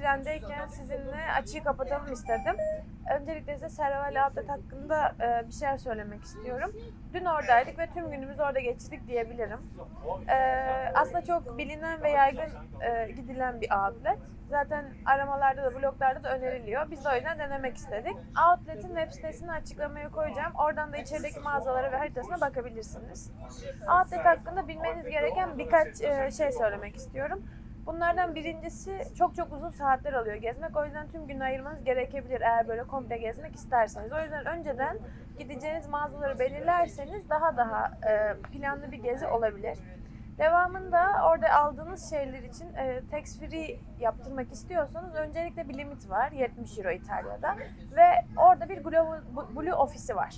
trendeyken sizinle açıyı kapatalım istedim. Öncelikle size Serravalle Outlet hakkında e, bir şeyler söylemek istiyorum. Dün oradaydık ve tüm günümüzü orada geçirdik diyebilirim. E, aslında çok bilinen ve yaygın e, gidilen bir outlet. Zaten aramalarda da bloglarda da öneriliyor. Biz de o yüzden denemek istedik. Outlet'in web sitesini açıklamaya koyacağım. Oradan da içerideki mağazalara ve haritasına bakabilirsiniz. Outlet hakkında bilmeniz gereken birkaç şey söylemek istiyorum. Bunlardan birincisi çok çok uzun saatler alıyor gezmek. O yüzden tüm gün ayırmanız gerekebilir eğer böyle komple gezmek isterseniz. O yüzden önceden gideceğiniz mağazaları belirlerseniz daha daha e, planlı bir gezi olabilir. Devamında orada aldığınız şeyler için e, tax free yaptırmak istiyorsanız öncelikle bir limit var 70 euro İtalya'da ve orada bir Global Blue ofisi var.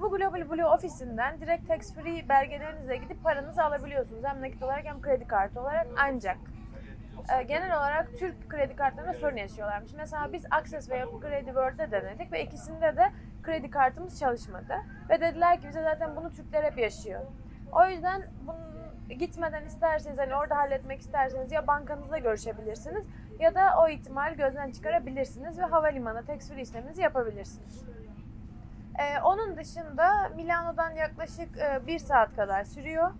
Bu Global Blue ofisinden direkt tax free belgelerinize gidip paranızı alabiliyorsunuz. Hem nakit olarak hem kredi kartı olarak ancak e, genel olarak Türk kredi kartlarına sorun yaşıyorlarmış. Mesela biz Access ve Yapı Kredi World'de denedik ve ikisinde de kredi kartımız çalışmadı. Ve dediler ki bize zaten bunu Türkler hep yaşıyor. O yüzden bunun gitmeden isterseniz hani orada halletmek isterseniz ya bankanızla görüşebilirsiniz ya da o ihtimal gözden çıkarabilirsiniz ve havalimanı tax free işleminizi yapabilirsiniz. Ee, onun dışında Milano'dan yaklaşık e, bir saat kadar sürüyor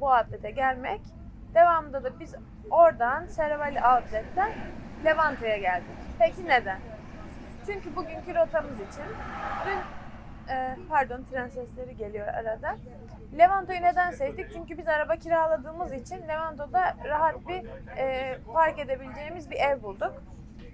bu atlete gelmek. Devamında da biz oradan Serravalle Outlet'ten Levanto'ya geldik. Peki neden? Çünkü bugünkü rotamız için dün e, pardon tren sesleri geliyor arada. Levanto'yu neden seçtik? Çünkü biz araba kiraladığımız için Levanto'da rahat bir e, park edebileceğimiz bir ev bulduk.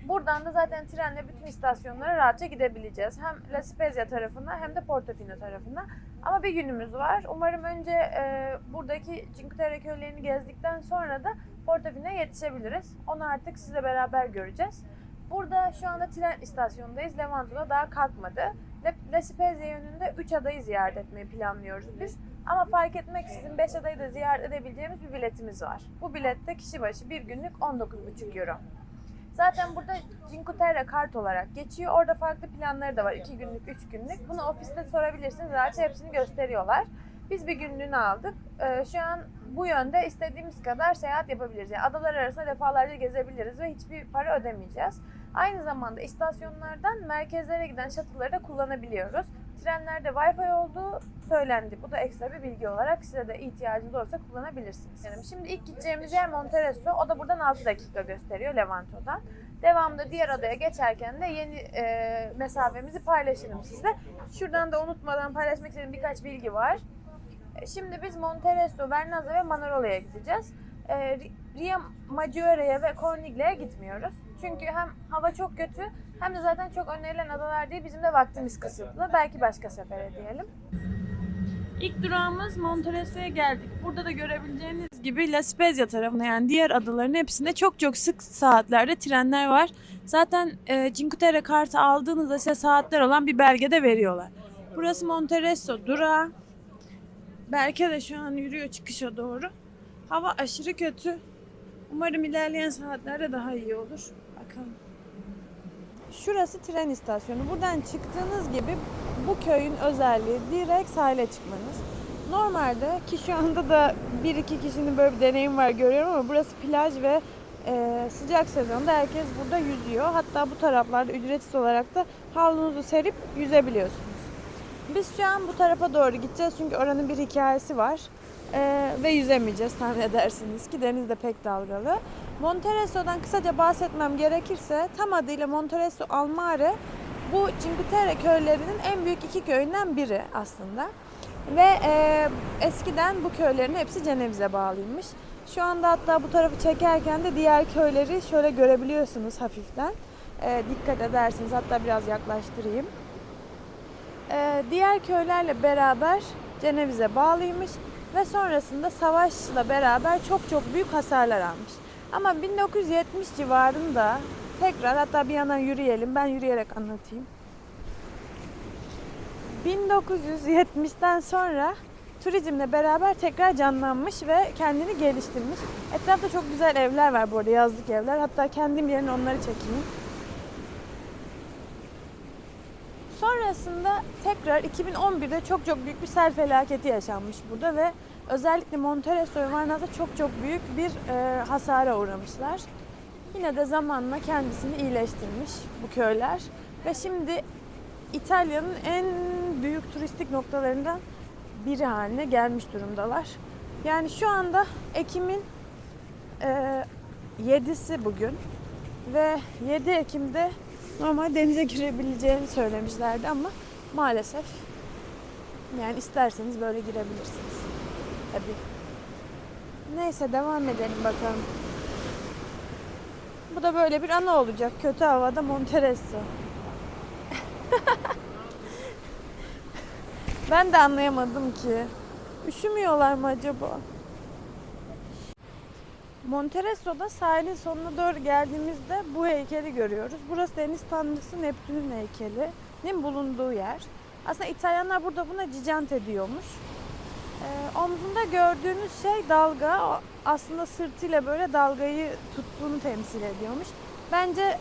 Buradan da zaten trenle bütün istasyonlara rahatça gidebileceğiz. Hem La Spezia tarafına hem de Portofino tarafına. Ama bir günümüz var. Umarım önce e, buradaki Cinque Terre köylerini gezdikten sonra da Portofino'ya yetişebiliriz. Onu artık sizle beraber göreceğiz. Burada şu anda tren istasyonundayız. Levanto'da daha kalkmadı. La, Spezia yönünde 3 adayı ziyaret etmeyi planlıyoruz biz. Ama fark etmeksizin 5 adayı da ziyaret edebileceğimiz bir biletimiz var. Bu bilette kişi başı bir günlük 19,5 euro. Zaten burada Cinque Terre kart olarak geçiyor. Orada farklı planları da var. 2 günlük, 3 günlük. Bunu ofiste sorabilirsiniz. Zaten hepsini gösteriyorlar. Biz bir günlüğünü aldık. Ee, şu an bu yönde istediğimiz kadar seyahat yapabiliriz. Yani adalar arasında defalarca gezebiliriz ve hiçbir para ödemeyeceğiz. Aynı zamanda istasyonlardan merkezlere giden shuttle'ları da kullanabiliyoruz. Trenlerde Wi-Fi olduğu söylendi. Bu da ekstra bir bilgi olarak size de ihtiyacınız olursa kullanabilirsiniz. Yani şimdi ilk gideceğimiz yer Monteresso. O da buradan 6 dakika gösteriyor Levanto'dan. Devamında diğer adaya geçerken de yeni e, mesafemizi paylaşırım sizle. Şuradan da unutmadan paylaşmak istediğim birkaç bilgi var. E, Şimdi biz Monteresso, Vernazza ve Manarola'ya gideceğiz. E, Ria Maggiore'ye ve Cornigle'ye gitmiyoruz. Çünkü hem hava çok kötü hem de zaten çok önerilen adalar değil. Bizim de vaktimiz kısıtlı. Belki başka sefere diyelim. İlk durağımız Monteresso'ya geldik. Burada da görebileceğiniz gibi La Spezia tarafına yani diğer adaların hepsinde çok çok sık saatlerde trenler var. Zaten e, Cinque Terre kartı aldığınızda size saatler olan bir belge de veriyorlar. Burası Monteresso durağı. Berke de şu an yürüyor çıkışa doğru. Hava aşırı kötü. Umarım ilerleyen saatlerde daha iyi olur. Bakalım. Şurası tren istasyonu. Buradan çıktığınız gibi bu köyün özelliği direkt sahile çıkmanız. Normalde ki şu anda da bir iki kişinin böyle bir deneyim var görüyorum ama burası plaj ve e, sıcak sezonda herkes burada yüzüyor. Hatta bu taraflarda ücretsiz olarak da havlunuzu serip yüzebiliyorsunuz. Biz şu an bu tarafa doğru gideceğiz çünkü oranın bir hikayesi var. Ee, ve yüzemeyeceğiz tahmin edersiniz ki deniz de pek dalgalı. Monteresso'dan kısaca bahsetmem gerekirse tam adıyla Monteresso Almare bu Cinque Terre köylerinin en büyük iki köyünden biri aslında. Ve e, eskiden bu köylerin hepsi Ceneviz'e bağlıymış. Şu anda hatta bu tarafı çekerken de diğer köyleri şöyle görebiliyorsunuz hafiften. E, dikkat edersiniz hatta biraz yaklaştırayım. Ee, diğer köylerle beraber Ceneviz'e bağlıymış ve sonrasında savaşla beraber çok çok büyük hasarlar almış. Ama 1970 civarında tekrar hatta bir yandan yürüyelim ben yürüyerek anlatayım. 1970'ten sonra turizmle beraber tekrar canlanmış ve kendini geliştirmiş. Etrafta çok güzel evler var bu arada yazlık evler. Hatta kendim yerine onları çekeyim. Sonrasında tekrar 2011'de çok çok büyük bir sel felaketi yaşanmış burada ve özellikle Monteresso ve Varna'da çok çok büyük bir e, hasara uğramışlar. Yine de zamanla kendisini iyileştirmiş bu köyler. Ve şimdi İtalya'nın en büyük turistik noktalarından biri haline gelmiş durumdalar. Yani şu anda Ekim'in e, 7'si bugün ve 7 Ekim'de normal denize girebileceğini söylemişlerdi ama maalesef yani isterseniz böyle girebilirsiniz. Tabii. Neyse devam edelim bakalım. Bu da böyle bir ana olacak. Kötü havada Monteresso. ben de anlayamadım ki. Üşümüyorlar mı acaba? Monteresso'da sahilin sonuna doğru geldiğimizde bu heykeli görüyoruz. Burası deniz tanrısı Neptün'ün heykelinin bulunduğu yer. Aslında İtalyanlar burada buna Cicante diyormuş. Ee, omzunda gördüğünüz şey dalga. Aslında sırtıyla böyle dalgayı tuttuğunu temsil ediyormuş. Bence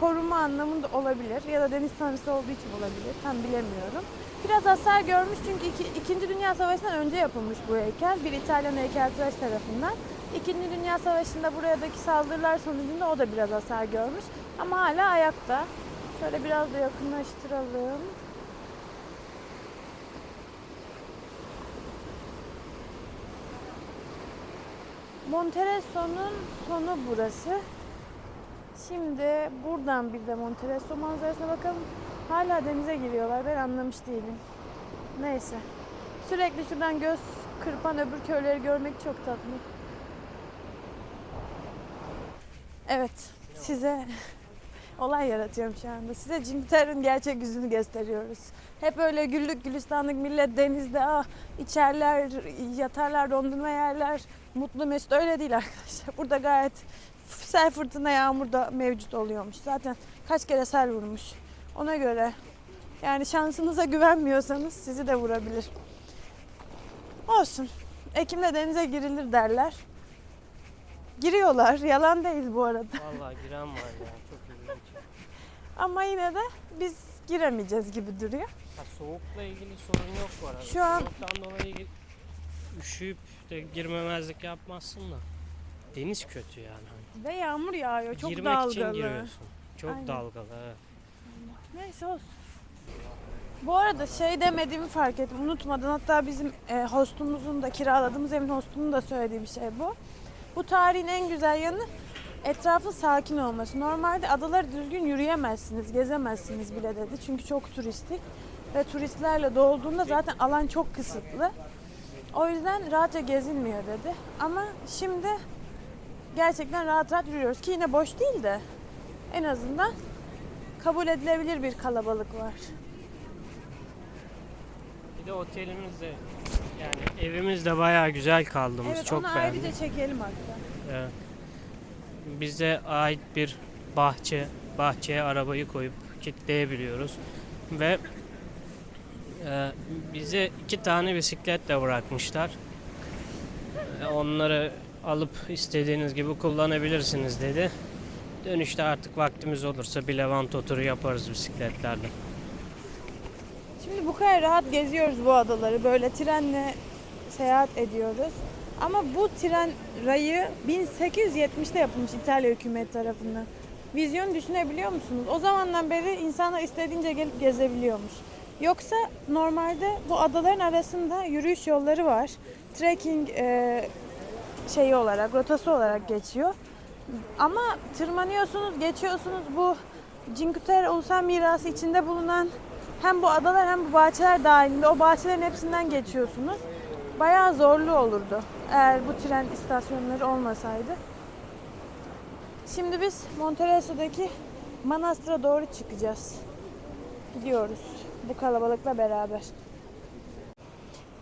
koruma anlamında olabilir ya da deniz tanrısı olduğu için olabilir. Tam bilemiyorum. Biraz hasar görmüş çünkü iki, Dünya Savaşı'ndan önce yapılmış bu heykel. Bir İtalyan heykeltıraş tarafından. İkinci Dünya Savaşı'nda buradaki saldırılar sonucunda o da biraz hasar görmüş. Ama hala ayakta. Şöyle biraz da yakınlaştıralım. Monteresso'nun sonu burası. Şimdi buradan bir de Monteresso manzarasına bakalım. Hala denize giriyorlar. Ben anlamış değilim. Neyse. Sürekli şuradan göz kırpan öbür köyleri görmek çok tatlı. Evet. Size olay yaratıyorum şu anda. Size Cimter'in gerçek yüzünü gösteriyoruz. Hep öyle güllük gülistanlık millet denizde ah içerler, yatarlar, dondurma yerler, mutlu mesut öyle değil arkadaşlar. Burada gayet sel fırtına yağmur da mevcut oluyormuş. Zaten kaç kere sel vurmuş. Ona göre yani şansınıza güvenmiyorsanız sizi de vurabilir. Olsun. Ekim'de denize girilir derler. Giriyorlar. Yalan değil bu arada. Vallahi giren var ya çok ilginç. Ama yine de biz giremeyeceğiz gibi duruyor. Ha, soğukla ilgili sorun yok bu arada. Şu an- Soğuktan dolayı üşüyüp de girmemezlik yapmazsın da. Deniz kötü yani. Hani Ve yağmur yağıyor. Çok Girmek için dalgalı. giriyorsun. Çok Aynen. dalgalı evet. Neyse olsun. Bu arada şey demediğimi fark ettim. Unutmadan hatta bizim e, hostumuzun da kiraladığımız evin hostunun da söylediği bir şey bu. Bu tarihin en güzel yanı etrafın sakin olması. Normalde adaları düzgün yürüyemezsiniz, gezemezsiniz bile dedi. Çünkü çok turistik ve turistlerle dolduğunda zaten alan çok kısıtlı. O yüzden rahatça gezilmiyor dedi. Ama şimdi gerçekten rahat rahat yürüyoruz ki yine boş değil de en azından kabul edilebilir bir kalabalık var. Bir de otelimiz de yani evimiz de bayağı güzel kaldığımız evet çok onu beğendim. ayrıca çekelim hatta. Evet. Bize ait bir bahçe, bahçeye arabayı koyup kilitleyebiliyoruz ve e, bize iki tane bisiklet de bırakmışlar. E, onları alıp istediğiniz gibi kullanabilirsiniz dedi. Dönüşte artık vaktimiz olursa bir Levant turu yaparız bisikletlerle. Şimdi bu kadar rahat geziyoruz bu adaları. Böyle trenle seyahat ediyoruz. Ama bu tren rayı 1870'te yapılmış İtalya hükümeti tarafından. Vizyon düşünebiliyor musunuz? O zamandan beri insanlar istediğince gelip gezebiliyormuş. Yoksa normalde bu adaların arasında yürüyüş yolları var. Trekking e, şeyi olarak, rotası olarak geçiyor. Ama tırmanıyorsunuz, geçiyorsunuz bu Cinque Terre Ulusal Mirası içinde bulunan hem bu adalar hem bu bahçeler dahilinde o bahçelerin hepsinden geçiyorsunuz. Bayağı zorlu olurdu eğer bu tren istasyonları olmasaydı. Şimdi biz Monteresso'daki manastıra doğru çıkacağız. Gidiyoruz bu kalabalıkla beraber.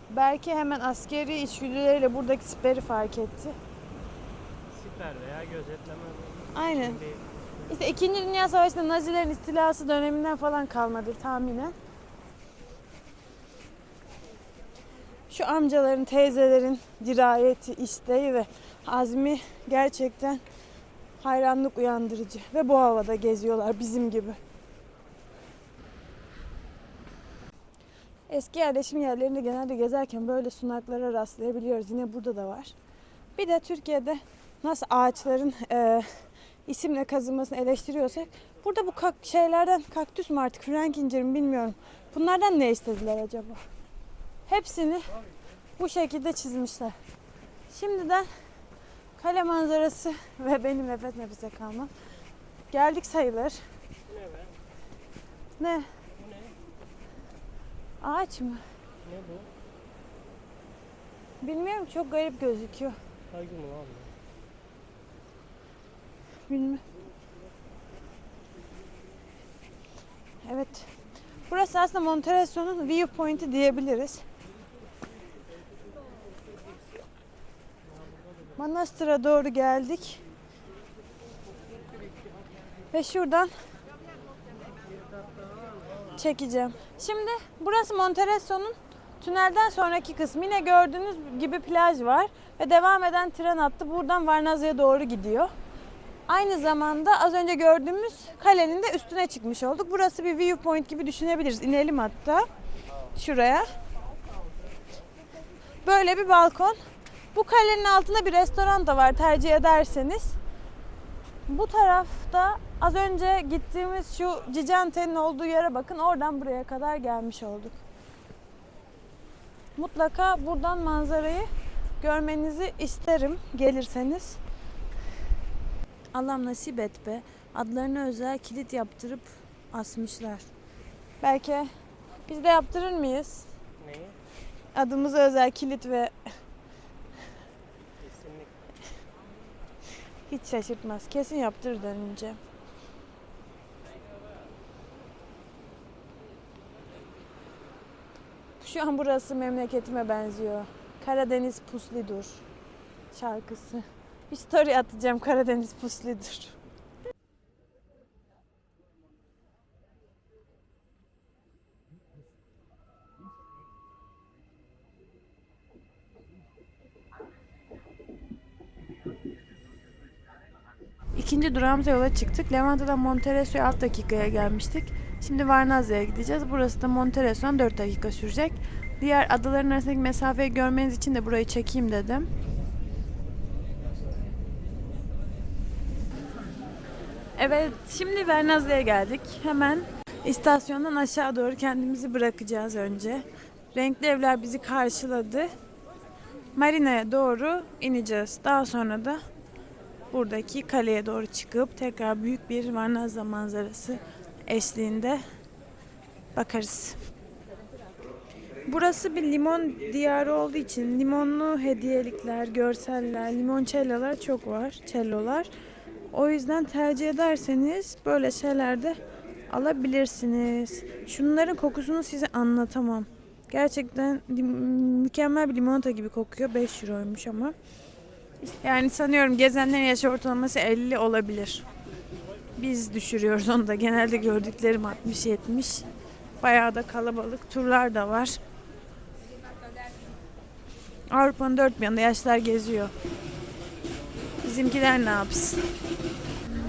Belki hemen askeri içgüdüleriyle buradaki siperi fark etti. Siper veya gözetleme. Aynen. Şimdi İşte 2. Dünya Savaşı'nda Nazilerin istilası döneminden falan kalmadır tahminen. Şu amcaların, teyzelerin dirayeti, isteği ve azmi gerçekten hayranlık uyandırıcı. Ve bu havada geziyorlar bizim gibi. Eski yerleşim yerlerinde genelde gezerken böyle sunaklara rastlayabiliyoruz. Yine burada da var. Bir de Türkiye'de nasıl ağaçların eee, isimle kazınmasını eleştiriyorsak burada bu kak şeylerden kaktüs mü artık frank inciri mi bilmiyorum. Bunlardan ne istediler acaba? Hepsini bu şekilde çizmişler. Şimdiden kale manzarası ve benim nefes nefese kalmam. Geldik sayılır. Ne? Ağaç mı? Ne bu? Bilmiyorum çok garip gözüküyor. Kaygı mı Bilmiyorum. Evet. Burası aslında Monteresso'nun viewpoint'i diyebiliriz. Manastır'a doğru geldik. Ve şuradan çekeceğim. Şimdi burası Monteresso'nun tünelden sonraki kısmı. Yine gördüğünüz gibi plaj var ve devam eden tren hattı buradan Varnazya'ya doğru gidiyor. Aynı zamanda az önce gördüğümüz kalenin de üstüne çıkmış olduk. Burası bir viewpoint gibi düşünebiliriz. İnelim hatta şuraya. Böyle bir balkon. Bu kalenin altında bir restoran da var tercih ederseniz. Bu tarafta az önce gittiğimiz şu Cicente'nin olduğu yere bakın. Oradan buraya kadar gelmiş olduk. Mutlaka buradan manzarayı görmenizi isterim gelirseniz. Allah'ım nasip et be. Adlarına özel kilit yaptırıp asmışlar. Belki biz de yaptırır mıyız? Neyi? Adımıza özel kilit ve Kesinlikle. hiç şaşırtmaz. Kesin yaptırır dönünce. Şu an burası memleketime benziyor. Karadeniz Puslidur şarkısı. Bir story atacağım Karadeniz Puslidur. İkinci durağımıza yola çıktık. Levanta'dan Monteresso'ya 6 dakikaya gelmiştik. Şimdi Varnazya'ya gideceğiz. Burası da Monteresso'dan 4 dakika sürecek. Diğer adaların arasındaki mesafeyi görmeniz için de burayı çekeyim dedim. Evet, şimdi Varnazya'ya geldik. Hemen istasyondan aşağı doğru kendimizi bırakacağız önce. Renkli evler bizi karşıladı. Marina'ya doğru ineceğiz. Daha sonra da buradaki kaleye doğru çıkıp tekrar büyük bir Varnazza manzarası eşliğinde bakarız. Burası bir limon diyarı olduğu için limonlu hediyelikler, görseller, limoncellalar çok var, cellolar. O yüzden tercih ederseniz böyle şeyler de alabilirsiniz. Şunların kokusunu size anlatamam. Gerçekten mükemmel bir limonata gibi kokuyor. 5 euroymuş ama. Yani sanıyorum gezenlerin yaş ortalaması 50 olabilir. Biz düşürüyoruz onu da. Genelde gördüklerim 60-70. Bayağı da kalabalık. Turlar da var. Avrupa'nın dört bir yanında yaşlar geziyor. Bizimkiler ne yapsın?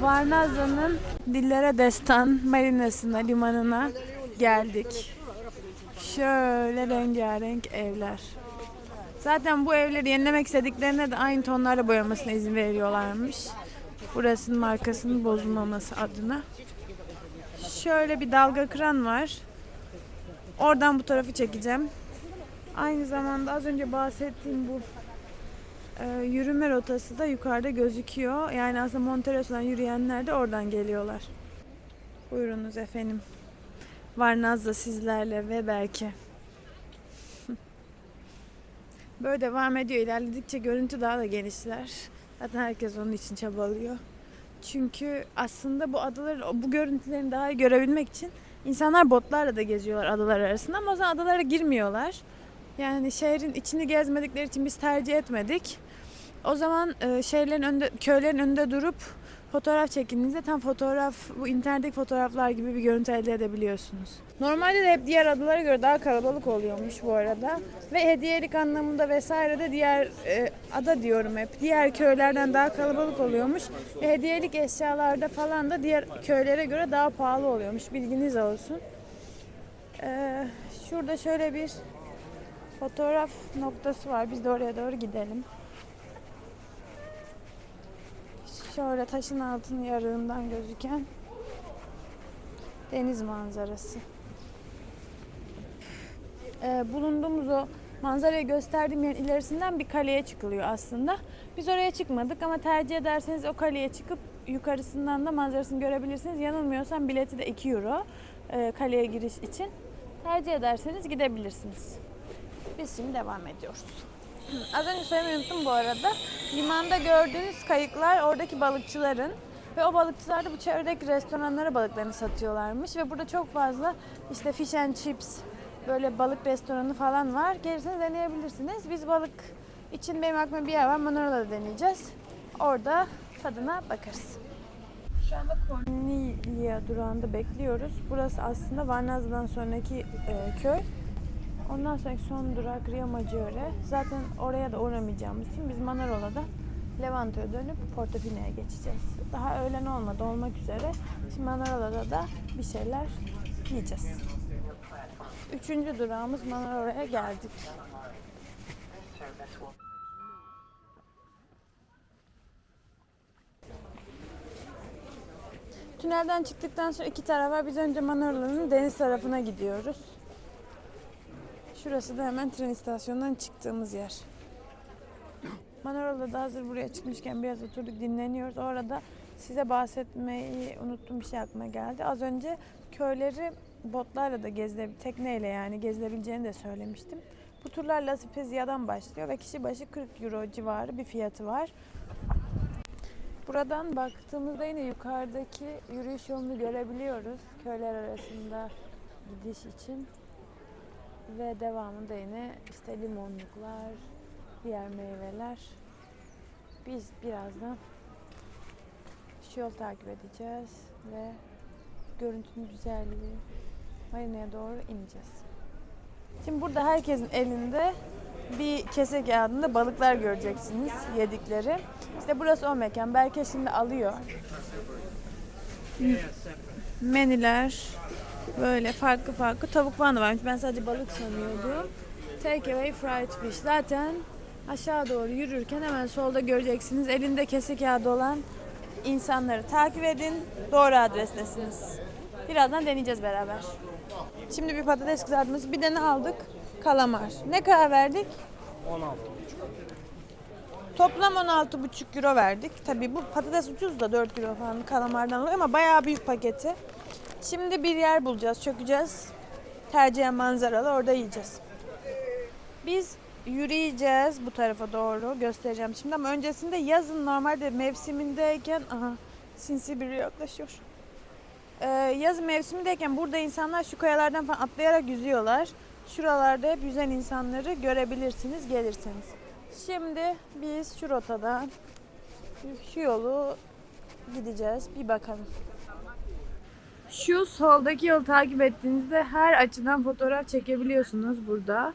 Varnaza'nın Dillere Destan marinasına, limanına geldik. Şöyle rengarenk evler. Zaten bu evleri yenilemek istediklerine de aynı tonlarla boyamasına izin veriyorlarmış. Burasının markasının bozulmaması adına. Şöyle bir dalga kıran var. Oradan bu tarafı çekeceğim. Aynı zamanda az önce bahsettiğim bu e, yürüme rotası da yukarıda gözüküyor. Yani aslında Montero'dan yürüyenler de oradan geliyorlar. Buyurunuz efendim. Varnaz sizlerle ve belki. Böyle devam ediyor. İlerledikçe görüntü daha da genişler. Zaten herkes onun için çabalıyor. Çünkü aslında bu adaları, bu görüntülerini daha iyi görebilmek için insanlar botlarla da geziyorlar adalar arasında ama o zaman adalara girmiyorlar. Yani şehrin içini gezmedikleri için biz tercih etmedik. O zaman e, şehirlerin önünde, köylerin önünde durup fotoğraf çektiğinizde tam fotoğraf, bu internetteki fotoğraflar gibi bir görüntü elde edebiliyorsunuz. Normalde de hep diğer adalara göre daha kalabalık oluyormuş bu arada. Ve hediyelik anlamında vesaire de diğer e, ada diyorum hep. Diğer köylerden daha kalabalık oluyormuş. Ve hediyelik eşyalarda falan da diğer köylere göre daha pahalı oluyormuş. Bilginiz olsun. E, şurada şöyle bir fotoğraf noktası var. Biz de oraya doğru gidelim. Şöyle taşın altının yarığından gözüken deniz manzarası. Ee, bulunduğumuz o manzarayı gösterdiğim yerin ilerisinden bir kaleye çıkılıyor aslında. Biz oraya çıkmadık ama tercih ederseniz o kaleye çıkıp yukarısından da manzarasını görebilirsiniz. Yanılmıyorsam bileti de 2 euro e, kaleye giriş için. Tercih ederseniz gidebilirsiniz. Biz şimdi devam ediyoruz. Az önce söylemeyi unuttum bu arada. Limanda gördüğünüz kayıklar oradaki balıkçıların ve o balıkçılar da bu çevredeki restoranlara balıklarını satıyorlarmış ve burada çok fazla işte fish and chips böyle balık restoranı falan var. Gerisini deneyebilirsiniz. Biz balık için benim aklıma bir yer var. Manora'da deneyeceğiz. Orada tadına bakarız. Şu anda Cornelia durağında bekliyoruz. Burası aslında Varnaz'dan sonraki e, köy. Ondan sonraki son durak Rio Maggiore. Zaten oraya da uğramayacağımız için biz Manarola'da Levanto'ya dönüp Portofine'ye geçeceğiz. Daha öğlen olmadı olmak üzere. Şimdi Manarola'da da bir şeyler yiyeceğiz. Üçüncü durağımız Manarola'ya geldik. Tünelden çıktıktan sonra iki tarafa biz önce Manarola'nın deniz tarafına gidiyoruz. Şurası da hemen tren istasyonundan çıktığımız yer. Manarola'da hazır buraya çıkmışken biraz oturduk dinleniyoruz. O arada size bahsetmeyi unuttuğum bir şey aklıma geldi. Az önce köyleri botlarla da gezile, tekneyle yani gezilebileceğini de söylemiştim. Bu turlar La Spezia'dan başlıyor ve kişi başı 40 euro civarı bir fiyatı var. Buradan baktığımızda yine yukarıdaki yürüyüş yolunu görebiliyoruz. Köyler arasında gidiş için. Ve devamında yine işte limonluklar, diğer meyveler. Biz birazdan şu yol takip edeceğiz ve görüntünün güzelliği marinaya doğru ineceğiz. Şimdi burada herkesin elinde bir kese kağıdında balıklar göreceksiniz yedikleri. İşte burası o mekan. Berke şimdi alıyor. Menüler böyle farklı farklı tavuk falan da varmış. Ben sadece balık sanıyordum. Take away fried fish. Zaten aşağı doğru yürürken hemen solda göreceksiniz. Elinde kese kağıdı olan insanları takip edin. Doğru adrestesiniz. Birazdan deneyeceğiz beraber. Şimdi bir patates kızartması. Bir de ne aldık? Kalamar. Ne kadar verdik? 16. Toplam 16,5 euro verdik. Tabii bu patates ucuz da 4 euro falan kalamardan oluyor ama bayağı büyük paketi. Şimdi bir yer bulacağız, çökeceğiz. Tercihen manzaralı orada yiyeceğiz. Biz yürüyeceğiz bu tarafa doğru göstereceğim şimdi ama öncesinde yazın normalde mevsimindeyken aha sinsi biri yaklaşıyor. Ee, yaz mevsimindeyken burada insanlar şu kayalardan falan atlayarak yüzüyorlar. Şuralarda hep yüzen insanları görebilirsiniz gelirseniz. Şimdi biz şu rotadan şu yolu gideceğiz. Bir bakalım. Şu soldaki yolu takip ettiğinizde her açıdan fotoğraf çekebiliyorsunuz burada.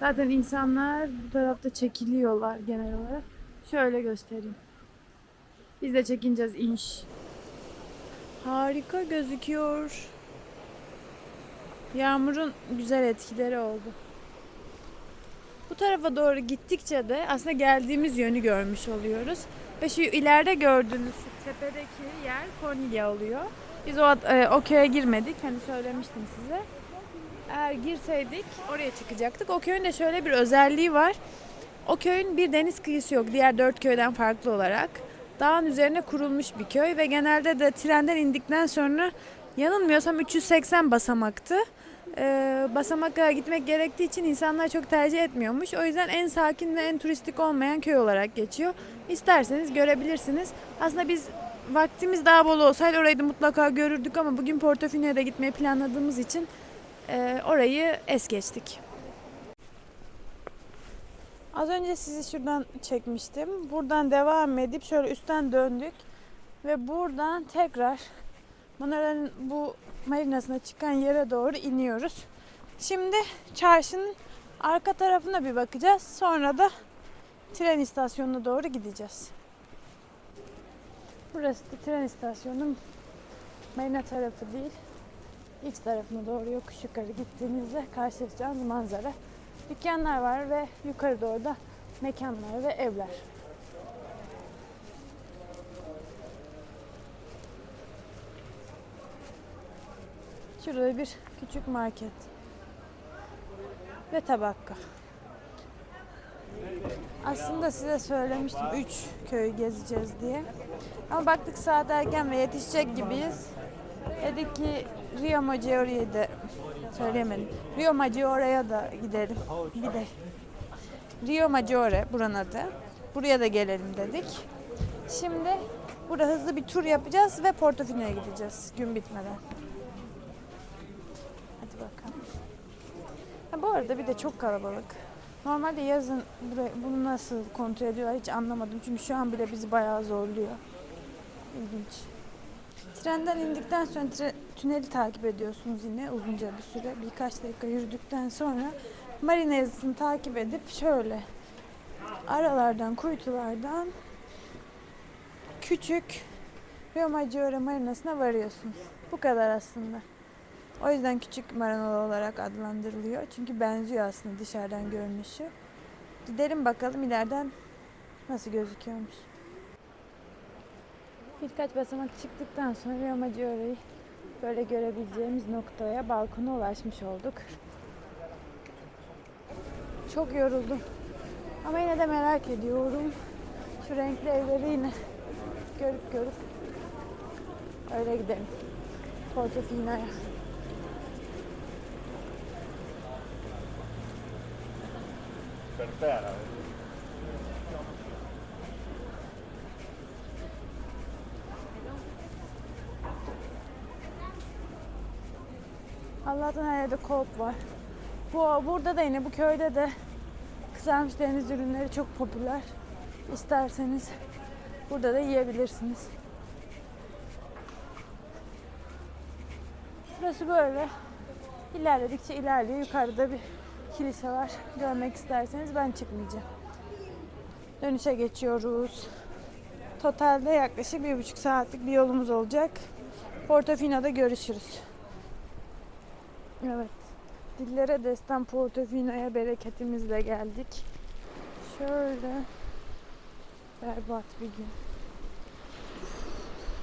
Zaten insanlar bu tarafta çekiliyorlar genel olarak. Şöyle göstereyim. Biz de çekineceğiz inş. Harika gözüküyor. Yağmurun güzel etkileri oldu. Bu tarafa doğru gittikçe de aslında geldiğimiz yönü görmüş oluyoruz. Ve şu ileride gördüğünüz tepedeki yer Cornelia oluyor. Biz o, e, o köye girmedik. Hani söylemiştim size. Eğer girseydik oraya çıkacaktık. O köyün de şöyle bir özelliği var. O köyün bir deniz kıyısı yok diğer dört köyden farklı olarak. Dağın üzerine kurulmuş bir köy ve genelde de trenden indikten sonra yanılmıyorsam 380 basamaktı. Ee, basamaklara gitmek gerektiği için insanlar çok tercih etmiyormuş. O yüzden en sakin ve en turistik olmayan köy olarak geçiyor. İsterseniz görebilirsiniz. Aslında biz vaktimiz daha bol olsaydı orayı da mutlaka görürdük ama bugün Portofino'ya da gitmeyi planladığımız için e, orayı es geçtik. Az önce sizi şuradan çekmiştim. Buradan devam edip şöyle üstten döndük. Ve buradan tekrar Manola'nın bu marinasına çıkan yere doğru iniyoruz. Şimdi çarşının arka tarafına bir bakacağız. Sonra da tren istasyonuna doğru gideceğiz. Burası da tren istasyonum. Marina tarafı değil. X tarafına doğru yokuş yukarı gittiğinizde karşılaşacağınız manzara. Dükkanlar var ve yukarı doğru da mekanlar ve evler. Şurada bir küçük market ve tabakka. Aslında size söylemiştim 3 köyü gezeceğiz diye. Ama baktık saat erken ve yetişecek gibiyiz. Dedik ki Rio Maggiore'ye de söyleyemedim. Rio Maggiore'ya da gidelim. De Rio Maggiore buranın adı. Buraya da gelelim dedik. Şimdi burada hızlı bir tur yapacağız ve Portofino'ya gideceğiz gün bitmeden. Hadi bakalım. Ha, bu arada bir de çok kalabalık. Normalde yazın burayı, bunu nasıl kontrol ediyorlar hiç anlamadım. Çünkü şu an bile bizi bayağı zorluyor. İlginç. Trenden indikten sonra tre- tüneli takip ediyorsunuz yine uzunca bir süre. Birkaç dakika yürüdükten sonra marina yazısını takip edip şöyle aralardan, kuytulardan küçük Rio Maggiore marinasına varıyorsunuz. Bu kadar aslında. O yüzden küçük marina olarak adlandırılıyor. Çünkü benziyor aslında dışarıdan görünüşü. Gidelim bakalım ileriden nasıl gözüküyormuş. Birkaç basamak çıktıktan sonra Rio Maggiore'yi böyle görebileceğimiz noktaya balkona ulaşmış olduk. Çok yoruldum. Ama yine de merak ediyorum. Şu renkli evleri yine görüp görüp öyle gidelim. Portofino'ya. Allah'tan her yerde kolp var. Bu burada da yine bu köyde de kızarmış deniz ürünleri çok popüler. İsterseniz burada da yiyebilirsiniz. Burası böyle. İlerledikçe ilerliyor. Yukarıda bir kilise var. Görmek isterseniz ben çıkmayacağım. Dönüşe geçiyoruz. Totalde yaklaşık bir buçuk saatlik bir yolumuz olacak. Portofino'da görüşürüz. Evet. Dillere destan Portofino'ya bereketimizle geldik. Şöyle berbat bir gün.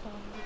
Vallahi.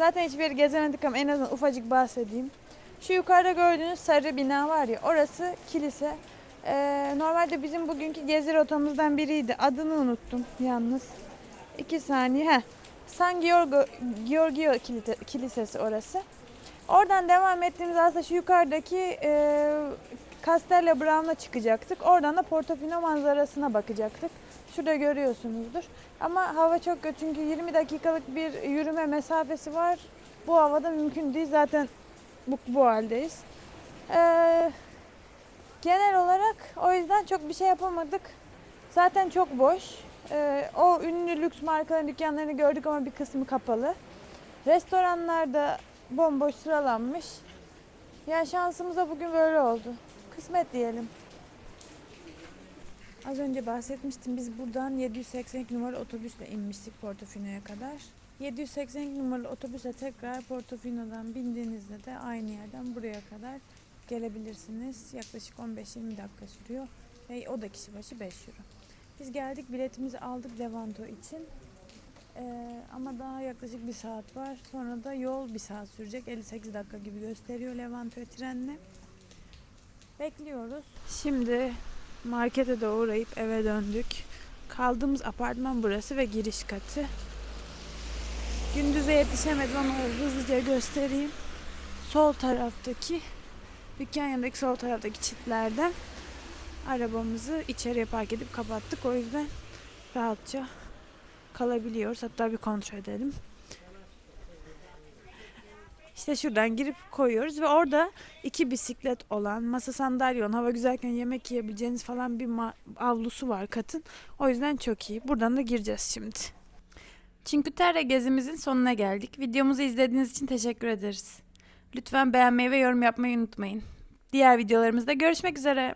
Zaten hiçbir yeri gezemedik ama en azından ufacık bahsedeyim. Şu yukarıda gördüğünüz sarı bina var ya orası kilise. Ee, normalde bizim bugünkü gezi rotamızdan biriydi. Adını unuttum yalnız. İki saniye. Heh. San Giorgio, Giorgio Kilisesi orası. Oradan devam ettiğimiz aslında şu yukarıdaki e, Castello Brown'a çıkacaktık. Oradan da Portofino manzarasına bakacaktık. Şurada görüyorsunuzdur. Ama hava çok kötü çünkü 20 dakikalık bir yürüme mesafesi var. Bu havada mümkün değil. Zaten bu, bu haldeyiz. Ee, genel olarak o yüzden çok bir şey yapamadık. Zaten çok boş. Ee, o ünlü lüks markaların dükkanlarını gördük ama bir kısmı kapalı. Restoranlar da bomboş sıralanmış. Ya şansımıza bugün böyle oldu. Kısmet diyelim. Az önce bahsetmiştim. Biz buradan 782 numaralı otobüsle inmiştik Portofino'ya kadar. 782 numaralı otobüse tekrar Portofino'dan bindiğinizde de aynı yerden buraya kadar gelebilirsiniz. Yaklaşık 15-20 dakika sürüyor ve o da kişi başı 5 euro. Biz geldik biletimizi aldık Levanto için. Ee, ama daha yaklaşık bir saat var. Sonra da yol bir saat sürecek. 58 dakika gibi gösteriyor Levanto'ya trenle. Bekliyoruz. Şimdi markete de uğrayıp eve döndük. Kaldığımız apartman burası ve giriş katı. Gündüze yetişemedim ama hızlıca göstereyim. Sol taraftaki dükkan yanındaki sol taraftaki çitlerden arabamızı içeriye park edip kapattık. O yüzden rahatça kalabiliyoruz. Hatta bir kontrol edelim. İşte şuradan girip koyuyoruz ve orada iki bisiklet olan, masa sandalye olan, hava güzelken yemek yiyebileceğiniz falan bir avlusu var katın. O yüzden çok iyi. Buradan da gireceğiz şimdi. Cinque Terre gezimizin sonuna geldik. Videomuzu izlediğiniz için teşekkür ederiz. Lütfen beğenmeyi ve yorum yapmayı unutmayın. Diğer videolarımızda görüşmek üzere.